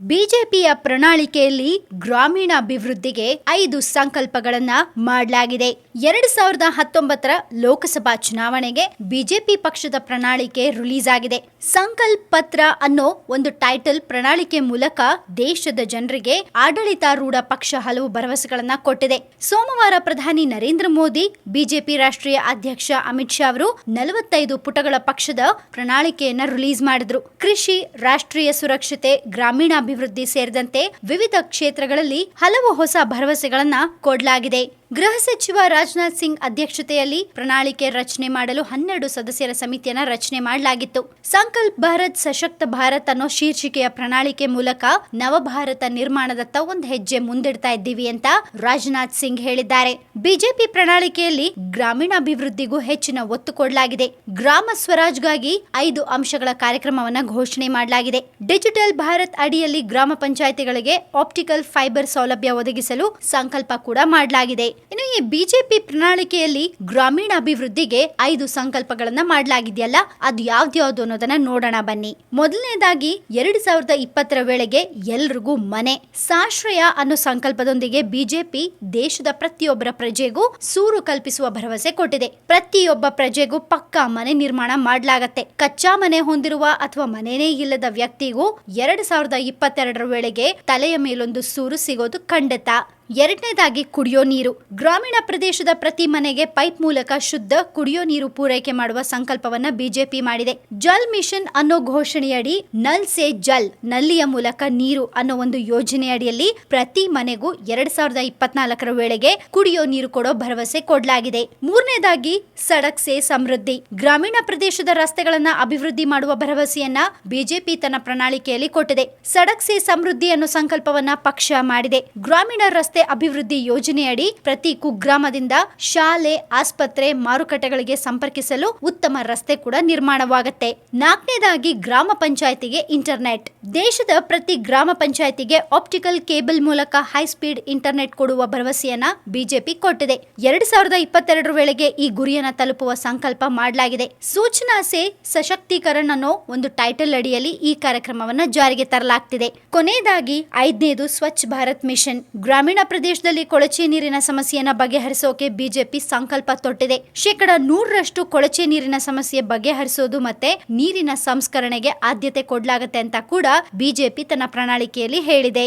ಬಿಜೆಪಿಯ ಪ್ರಣಾಳಿಕೆಯಲ್ಲಿ ಗ್ರಾಮೀಣಾಭಿವೃದ್ಧಿಗೆ ಐದು ಸಂಕಲ್ಪಗಳನ್ನ ಮಾಡಲಾಗಿದೆ. ಎರಡ್ ಸಾವಿರದ ಹತ್ತೊಂಬತ್ತರ ಲೋಕಸಭಾ ಚುನಾವಣೆಗೆ ಬಿಜೆಪಿ ಪಕ್ಷದ ಪ್ರಣಾಳಿಕೆ ರಿಲೀಸ್ ಆಗಿದೆ ಸಂಕಲ್ಪ ಪತ್ರ ಅನ್ನೋ ಒಂದು ಟೈಟಲ್ ಪ್ರಣಾಳಿಕೆ ಮೂಲಕ ದೇಶದ ಜನರಿಗೆ ಆಡಳಿತಾರೂಢ ಪಕ್ಷ ಹಲವು ಭರವಸೆಗಳನ್ನ ಕೊಟ್ಟಿದೆ. ಸೋಮವಾರ ಪ್ರಧಾನಿ ನರೇಂದ್ರ ಮೋದಿ, ಬಿಜೆಪಿ ರಾಷ್ಟ್ರೀಯ ಅಧ್ಯಕ್ಷ ಅಮಿತ್ ಶಾ ಅವರು ನಲವತ್ತೈದು ಪುಟಗಳ ಪಕ್ಷದ ಪ್ರಣಾಳಿಕೆಯನ್ನ ರಿಲೀಸ್ ಮಾಡಿದ್ರು. ಕೃಷಿ, ರಾಷ್ಟ್ರೀಯ ಸುರಕ್ಷತೆ ಗ್ರಾಮೀಣಾಭಿವೃದ್ಧಿ ಸೇರಿದಂತೆ ವಿವಿಧ ಕ್ಷೇತ್ರಗಳಲ್ಲಿ ಹಲವು ಹೊಸ ಭರವಸೆಗಳನ್ನು ಕೊಡಲಾಗಿದೆ. ಗೃಹ ಸಚಿವ ರಾಜನಾಥ್ ಸಿಂಗ್ ಅಧ್ಯಕ್ಷತೆಯಲ್ಲಿ ಪ್ರಣಾಳಿಕೆ ರಚನೆ ಮಾಡಲು ಹನ್ನೆರಡು ಸದಸ್ಯರ ಸಮಿತಿಯನ್ನು ರಚನೆ ಮಾಡಲಾಗಿತ್ತು. ಸಂಕಲ್ಪ್ ಭಾರತ್, ಸಶಕ್ತ ಭಾರತ್ ಅನ್ನೋ ಶೀರ್ಷಿಕೆಯ ಪ್ರಣಾಳಿಕೆ ಮೂಲಕ ನವಭಾರತ ನಿರ್ಮಾಣದತ್ತ ಒಂದು ಹೆಜ್ಜೆ ಮುಂದಿಡ್ತಾ ಇದ್ದೀವಿ ಅಂತ ರಾಜನಾಥ್ ಸಿಂಗ್ ಹೇಳಿದ್ದಾರೆ. ಬಿಜೆಪಿ ಪ್ರಣಾಳಿಕೆಯಲ್ಲಿ ಗ್ರಾಮೀಣಾಭಿವೃದ್ಧಿಗೂ ಹೆಚ್ಚಿನ ಒತ್ತು ಕೊಡಲಾಗಿದೆ. ಗ್ರಾಮ ಸ್ವರಾಜ್ಗಾಗಿ ಐದು ಅಂಶಗಳ ಕಾರ್ಯಕ್ರಮವನ್ನು ಘೋಷಣೆ ಮಾಡಲಾಗಿದೆ. ಡಿಜಿಟಲ್ ಭಾರತ್ ಅಡಿಯಲ್ಲಿ ಗ್ರಾಮ ಪಂಚಾಯಿತಿಗಳಿಗೆ ಆಪ್ಟಿಕಲ್ ಫೈಬರ್ ಸೌಲಭ್ಯ ಒದಗಿಸಲು ಸಂಕಲ್ಪ ಕೂಡ ಮಾಡಲಾಗಿದೆ. ಇನ್ನು ಈ ಬಿಜೆಪಿ ಪ್ರಣಾಳಿಕೆಯಲ್ಲಿ ಗ್ರಾಮೀಣ ಅಭಿವೃದ್ಧಿಗೆ ಐದು ಸಂಕಲ್ಪಗಳನ್ನ ಮಾಡಲಾಗಿದೆಯಲ್ಲ, ಅದು ಯಾವ್ದ್ಯಾವ್ದು ಅನ್ನೋದನ್ನ ನೋಡೋಣ ಬನ್ನಿ. ಮೊದಲನೇದಾಗಿ, ಎರಡ್ ಸಾವಿರದ ಇಪ್ಪತ್ತರ ವೇಳೆಗೆ ಎಲ್ರಿಗೂ ಮನೆ. ಸಾಶ್ರಯ ಅನ್ನೋ ಸಂಕಲ್ಪದೊಂದಿಗೆ ಬಿಜೆಪಿ ದೇಶದ ಪ್ರತಿಯೊಬ್ಬರ ಪ್ರಜೆಗೂ ಸೂರು ಕಲ್ಪಿಸುವ ಭರವಸೆ ಕೊಟ್ಟಿದೆ. ಪ್ರತಿಯೊಬ್ಬ ಪ್ರಜೆಗೂ ಪಕ್ಕಾ ಮನೆ ನಿರ್ಮಾಣ ಮಾಡಲಾಗತ್ತೆ. ಕಚ್ಚಾ ಮನೆ ಹೊಂದಿರುವ ಅಥವಾ ಮನೆನೇ ಇಲ್ಲದ ವ್ಯಕ್ತಿಗೂ ಎರಡ್ ಸಾವಿರದ ಇಪ್ಪತ್ತೆರಡರ ವೇಳೆಗೆ ತಲೆಯ ಮೇಲೊಂದು ಸೂರು ಸಿಗೋದು ಖಂಡಿತ. ಎರಡನೇದಾಗಿ ಕುಡಿಯೋ ನೀರು. ಗ್ರಾಮೀಣ ಪ್ರದೇಶದ ಪ್ರತಿ ಮನೆಗೆ ಪೈಪ್ ಮೂಲಕ ಶುದ್ಧ ಕುಡಿಯೋ ನೀರು ಪೂರೈಕೆ ಮಾಡುವ ಸಂಕಲ್ಪವನ್ನ ಬಿಜೆಪಿ ಮಾಡಿದೆ. ಜಲ್ ಮಿಷನ್ ಅನ್ನೋ ಘೋಷಣೆಯಡಿ ನಲ್ ಸೆ ಜಲ್, ನಲ್ಲಿಯ ಮೂಲಕ ನೀರು ಅನ್ನೋ ಒಂದು ಯೋಜನೆಯಡಿಯಲ್ಲಿ ಪ್ರತಿ ಮನೆಗೂ ಎರಡ್ ಸಾವಿರದ ಇಪ್ಪತ್ನಾಲ್ಕರ ವೇಳೆಗೆ ಕುಡಿಯೋ ನೀರು ಕೊಡೋ ಭರವಸೆ ಕೊಡಲಾಗಿದೆ. ಮೂರನೇದಾಗಿ ಸಡಕ್ ಸೆ ಸಮೃದ್ಧಿ. ಗ್ರಾಮೀಣ ಪ್ರದೇಶದ ರಸ್ತೆಗಳನ್ನ ಅಭಿವೃದ್ಧಿ ಮಾಡುವ ಭರವಸೆಯನ್ನ ಬಿಜೆಪಿ ತನ್ನ ಪ್ರಣಾಳಿಕೆಯಲ್ಲಿ ಕೊಟ್ಟಿದೆ. ಸಡಕ್ ಸೆ ಸಮೃದ್ಧಿ ಅನ್ನೋ ಸಂಕಲ್ಪವನ್ನ ಪಕ್ಷ ಮಾಡಿದೆ. ಗ್ರಾಮೀಣ ರಸ್ತೆ ಅಭಿವೃದ್ಧಿ ಯೋಜನೆಯಡಿ ಪ್ರತಿ ಕುಗ್ರಾಮದಿಂದ ಶಾಲೆ, ಆಸ್ಪತ್ರೆ, ಮಾರುಕಟ್ಟೆಗಳಿಗೆ ಸಂಪರ್ಕಿಸಲು ಉತ್ತಮ ರಸ್ತೆ ಕೂಡ ನಿರ್ಮಾಣವಾಗುತ್ತೆ. ನಾಲ್ಕನೇದಾಗಿ ಗ್ರಾಮ ಪಂಚಾಯತಿಗೆ ಇಂಟರ್ನೆಟ್. ದೇಶದ ಪ್ರತಿ ಗ್ರಾಮ ಪಂಚಾಯತಿಗೆ ಆಪ್ಟಿಕಲ್ ಕೇಬಲ್ ಮೂಲಕ ಹೈ ಸ್ಪೀಡ್ ಇಂಟರ್ನೆಟ್ ಕೊಡುವ ಭರವಸೆಯನ್ನ ಬಿಜೆಪಿ ಕೊಟ್ಟಿದೆ. ಎರಡ್ ಸಾವಿರದ ಇಪ್ಪತ್ತೆರಡರ ವೇಳೆಗೆ ಈ ಗುರಿಯನ್ನ ತಲುಪುವ ಸಂಕಲ್ಪ ಮಾಡಲಾಗಿದೆ. ಸೂಚನಾ ಸೇ ಸಶಕ್ತೀಕರಣ ಅನ್ನೋ ಒಂದು ಟೈಟಲ್ ಅಡಿಯಲ್ಲಿ ಈ ಕಾರ್ಯಕ್ರಮವನ್ನ ಜಾರಿಗೆ ತರಲಾಗ್ತಿದೆ. ಕೊನೆಯದಾಗಿ ಐದನೇದು ಸ್ವಚ್ಛ ಭಾರತ್ ಮಿಷನ್. ಗ್ರಾಮೀಣ ಪ್ರದೇಶದಲ್ಲಿ ಕೊಳಚೆ ನೀರಿನ ಸಮಸ್ಯೆಯನ್ನ ಬಗೆಹರಿಸೋಕೆ ಬಿಜೆಪಿ ಸಂಕಲ್ಪ ತೊಟ್ಟಿದೆ. ಶೇಕಡ ನೂರರಷ್ಟು ಕೊಳಚೆ ನೀರಿನ ಸಮಸ್ಯೆ ಬಗೆಹರಿಸೋದು ಮತ್ತೆ ನೀರಿನ ಸಂಸ್ಕರಣೆಗೆ ಆದ್ಯತೆ ಕೊಡಲಾಗುತ್ತೆ ಅಂತ ಕೂಡ ಬಿಜೆಪಿ ತನ್ನ ಪ್ರಣಾಳಿಕೆಯಲ್ಲಿ ಹೇಳಿದೆ.